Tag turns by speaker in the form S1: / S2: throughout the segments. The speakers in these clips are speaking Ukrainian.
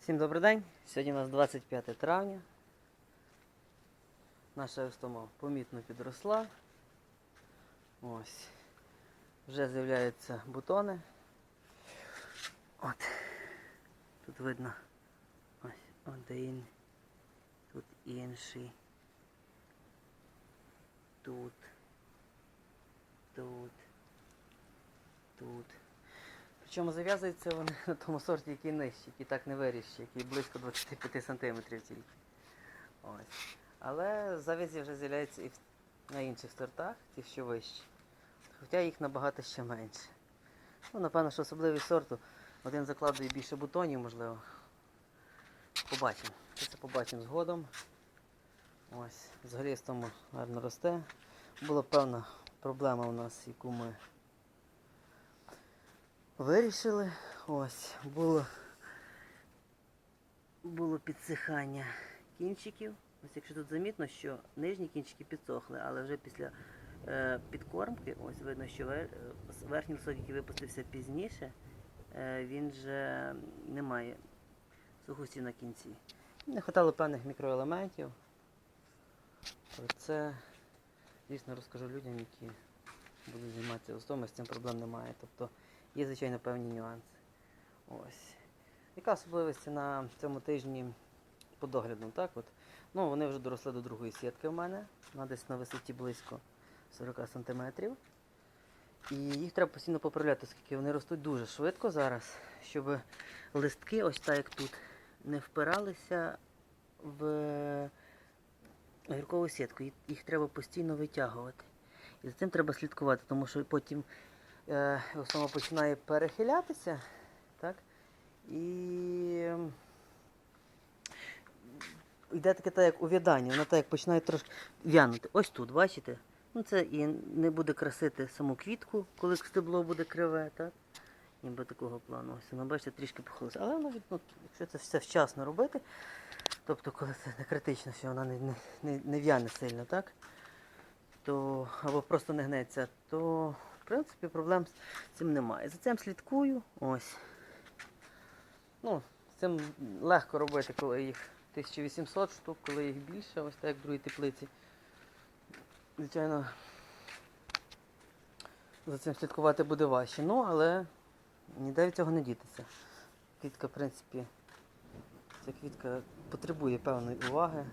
S1: Всім добрий день. Сьогодні у нас 25 травня. Наша еустома помітно підросла. Ось. Вже з'являються бутони. От. Тут видно ось один. Тут інший. Тут. Тут. Причому зав'язуються вони на тому сорті, який нижчий, який так не виріщий, який близько 25 см тільки. Ось. Але завязі вже з'являються і на інших сортах, ті, що вищі. Хоча їх набагато ще менше. Ну, напевно, що особливість сорту. Один закладує більше бутонів, можливо. Побачимо. Це побачимо згодом. Ось, взагалі з тому гарно росте. Була певна проблема у нас, яку ми вирішили. Ось, було, було підсихання кінчиків. Ось якщо тут замітно, що нижні кінчики підсохли, але вже після е, підкормки, ось видно, що вер, е, верхній листок, який випустився пізніше, е, він вже не має сухості на кінці. Не вистачало певних мікроелементів. Про це, дійсно, розкажу людям, які будуть займатися остом, з цим проблем немає. Тобто є, звичайно, певні нюанси. Ось. Яка особливість на цьому тижні по догляду? Так от? Ну, вони вже доросли до другої сітки в мене, вона десь на висоті близько 40 см. І їх треба постійно поправляти, оскільки вони ростуть дуже швидко зараз, щоб листки, ось так як тут, не впиралися в гіркову сітку. Їх- треба постійно витягувати. І за цим треба слідкувати, тому що потім основа починає перехилятися, так? І йде таке так, як увядання, вона так як починає трошки в'янути. Ось тут, бачите? Ну це і не буде красити саму квітку, коли стебло буде криве, так? Ніби такого плану. Ось воно, бачите, трішки похилилося. Але від- ну, якщо це все вчасно робити, тобто коли це не критично, що вона не, не, не, не в'яне сильно, так? То, або просто не гнеться, то в принципі проблем з цим немає. За цим слідкую. Ось. Ну, з цим легко робити, коли їх 1800 штук, коли їх більше, ось так як в другій теплиці. Звичайно, за цим слідкувати буде важче. Ну, але ніде від цього не дітися. Квітка, в принципі, ця квітка потребує певної уваги.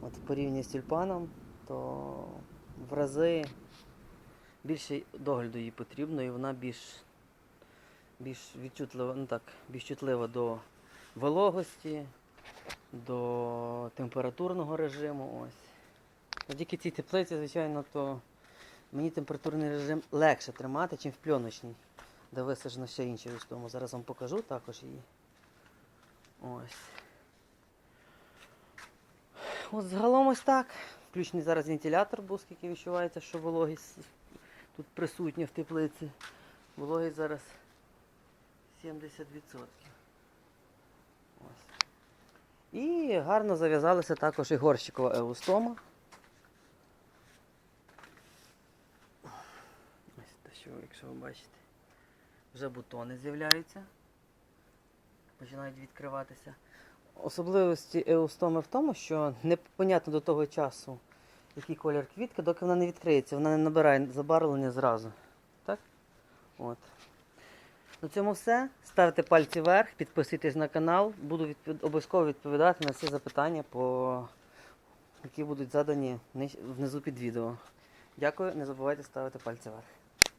S1: От в порівнянні з тюльпаном, то в рази більше догляду їй потрібно і вона більш, більш відчутлива, ну так, більш чутлива до вологості, до температурного режиму. Ось. Завдяки цій теплиці, звичайно, то мені температурний режим легше тримати, ніж в пленочній, де висаджено ще інші тому Зараз вам покажу також її. Ось. От загалом ось так. Включений зараз вентилятор був, скільки відчувається, що вологість тут присутня в теплиці. Вологість зараз 70%. Ось. І гарно зав'язалася також і горщикова еустома. Ось те, що, якщо ви бачите, вже бутони з'являються. Починають відкриватися. Особливості еустоми в тому, що непонятно до того часу, який колір квітки, доки вона не відкриється, вона не набирає забарвлення зразу. Так? От. На цьому все. Ставте пальці вверх, підписуйтесь на канал. Буду відпов- обов'язково відповідати на всі запитання, по... які будуть задані внизу під відео. Дякую, не забувайте ставити пальці вверх.